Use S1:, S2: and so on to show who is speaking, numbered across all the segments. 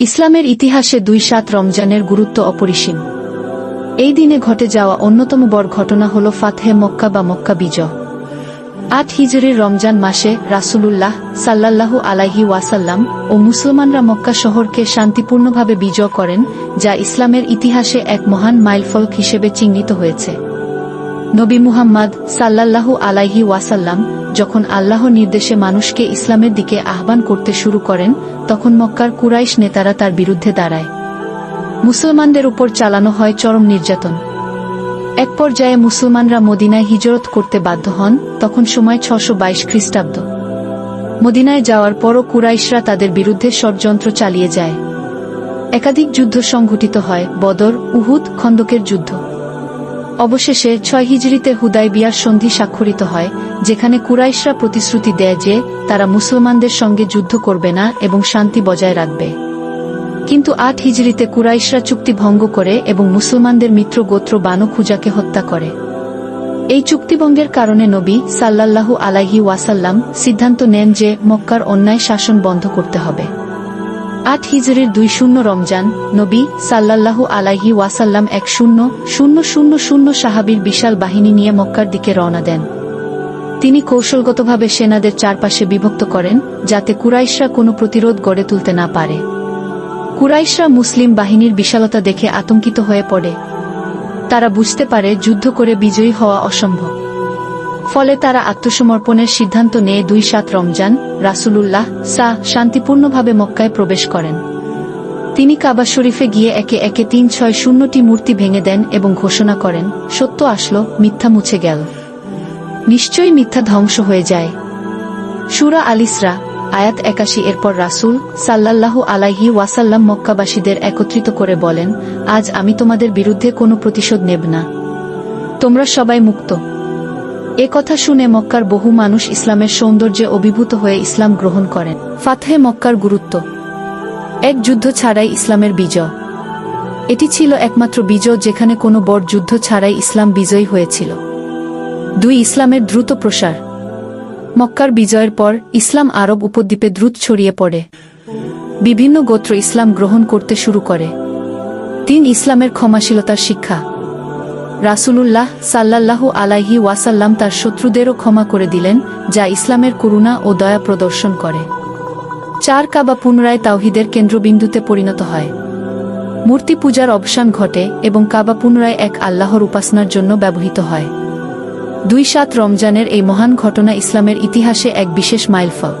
S1: ইসলামের ইতিহাসে দুই সাত রমজানের গুরুত্ব অপরিসীম। এই দিনে ঘটে যাওয়া অন্যতম বড় ঘটনা হল ফাতহে মক্কা বা মক্কা বিজয়। আট হিজরির রমজান মাসে রাসূলুল্লাহ সাল্লাল্লাহু আলাইহি ওয়াসাল্লাম ও মুসলমানরা মক্কা শহরকে শান্তিপূর্ণভাবে বিজয় করেন, যা ইসলামের ইতিহাসে এক মহান মাইলফলক হিসেবে চিহ্নিত হয়েছে। নবী মুহাম্মদ সাল্লাল্লাহু আলাইহি ওয়াসাল্লাম যখন আল্লাহ নির্দেশে মানুষকে ইসলামের দিকে আহ্বান করতে শুরু করেন, তখন মক্কার কুরাইশ নেতারা তার বিরুদ্ধে দাঁড়ায়। মুসলমানদের উপর চালানো হয় চরম নির্যাতন। এক পর্যায়ে মুসলমানরা মদিনায় হিজরত করতে বাধ্য হন, তখন সময় ছশো বাইশ খ্রিস্টাব্দ। মদিনায় যাওয়ার পরও কুরাইশরা তাদের বিরুদ্ধে ষড়যন্ত্র চালিয়ে যায়। একাধিক যুদ্ধ সংঘটিত হয়, বদর, উহুদ খন্দকের যুদ্ধ। অবশেষে ছয় হিজড়িতে হুদাই বিয়ার সন্ধি স্বাক্ষরিত হয়, যেখানে কুরাইশরা প্রতিশ্রুতি দেয় যে তারা মুসলমানদের সঙ্গে যুদ্ধ করবে না এবং শান্তি বজায় রাখবে। কিন্তু আট হিজড়িতে কুরাইশরা চুক্তি ভঙ্গ করে এবং মুসলমানদের মিত্র গোত্র বানু খুজাকে হত্যা করে। এই চুক্তিভঙ্গের কারণে নবী সাল্লাল্লাহু আলাইহি ওয়াসাল্লাম সিদ্ধান্ত নেন যে মক্কার অন্যায় শাসন বন্ধ করতে হবে। আট হিজরির দুই শূন্য রমজান, নবী সাল্লাল্লাহু আলাইহি ওয়াসাল্লাম এক শূন্য শূন্য শূন্য শূন্য সাহাবির বিশাল বাহিনী নিয়ে মক্কার দিকে রওনা দেন। তিনি কৌশলগতভাবে সেনাদের চারপাশে বিভক্ত করেন, যাতে কুরাইশরা কোনো প্রতিরোধ গড়ে তুলতে না পারে। কুরাইশরা মুসলিম বাহিনীর বিশালতা দেখে আতঙ্কিত হয়ে পড়ে। তারা বুঝতে পারে যুদ্ধ করে বিজয়ী হওয়া অসম্ভব। ফলে তারা আত্মসমর্পণের সিদ্ধান্ত নিয়ে দুই সাত রমজান, রাসূলুল্লাহ সা শান্তিপূর্ণভাবে মক্কায় প্রবেশ করেন। তিনি কাবা শরীফে গিয়ে একে একে তিন ছয় শূন্যটি মূর্তি ভেঙে দেন এবং ঘোষণা করেন, সত্য আসলো, মিথ্যা মুছে গেল। নিশ্চয়ই মিথ্যা ধ্বংস হয়ে যায়। সুরা আলিসরা আয়াত একাশি এরপর রাসূল সাল্লাল্লাহু আলাইহি ওয়াসাল্লাম মক্কাবাসীদের একত্রিত করে বলেন, আজ আমি তোমাদের বিরুদ্ধে কোনো প্রতিশোধ নেব না। তোমরা সবাই মুক্ত। এ কথা শুনে মক্কার বহু মানুষ ইসলামের সৌন্দর্যে অভিভূত হয়ে ইসলাম গ্রহণ করেন। ফাতহে মক্কার গুরুত্ব। এক যুদ্ধ ছাড়াই ইসলামের বিজয়। এটি ছিল একমাত্র বিজয় যেখানে কোনো বড় যুদ্ধ ছাড়াই ইসলাম বিজয়ী হয়েছিল। দুই, ইসলামের দ্রুত প্রসার। মক্কার বিজয়ের পর ইসলাম আরব উপদ্বীপে দ্রুত ছড়িয়ে পড়ে। বিভিন্ন গোত্র ইসলাম গ্রহণ করতে শুরু করে। তিন, ইসলামের ক্ষমাশীলতার শিক্ষা। রাসূলুল্লাহ সাল্লাল্লাহু আলাইহি ওয়াসাল্লাম তার শত্রুদেরও ক্ষমা করে দিলেন, যা ইসলামের করুণা ও দয়া প্রদর্শন করে। চার কাবা পুনরায় তাওহিদের কেন্দ্রবিন্দুতে পরিণত হয়। মূর্তি পূজার অবসান ঘটে এবং কাবা পুনরায় এক আল্লাহর উপাসনার জন্য ব্যবহৃত হয়। দুই সাত রমজানের এই মহান ঘটনা ইসলামের ইতিহাসে এক বিশেষ মাইলফক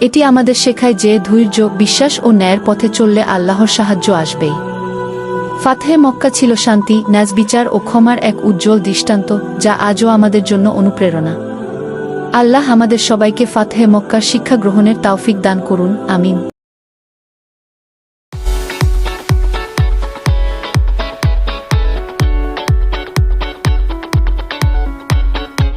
S1: এটি আমাদের শেখায় যে ধৈর্য, বিশ্বাস ও ন্যায়ের পথে চললে আল্লাহর সাহায্য আসবেই। ফাতহে মক্কা ছিল শান্তি ন্যাজবিচার ও ক্ষমার এক উজ্জ্বল দৃষ্টান্ত, যা আজও আমাদের জন্য অনুপ্রেরণা। আল্লাহ আমাদের সবাইকে ফাতহে মক্কার শিক্ষা গ্রহণের তাওফিক দান করুন, আমিন।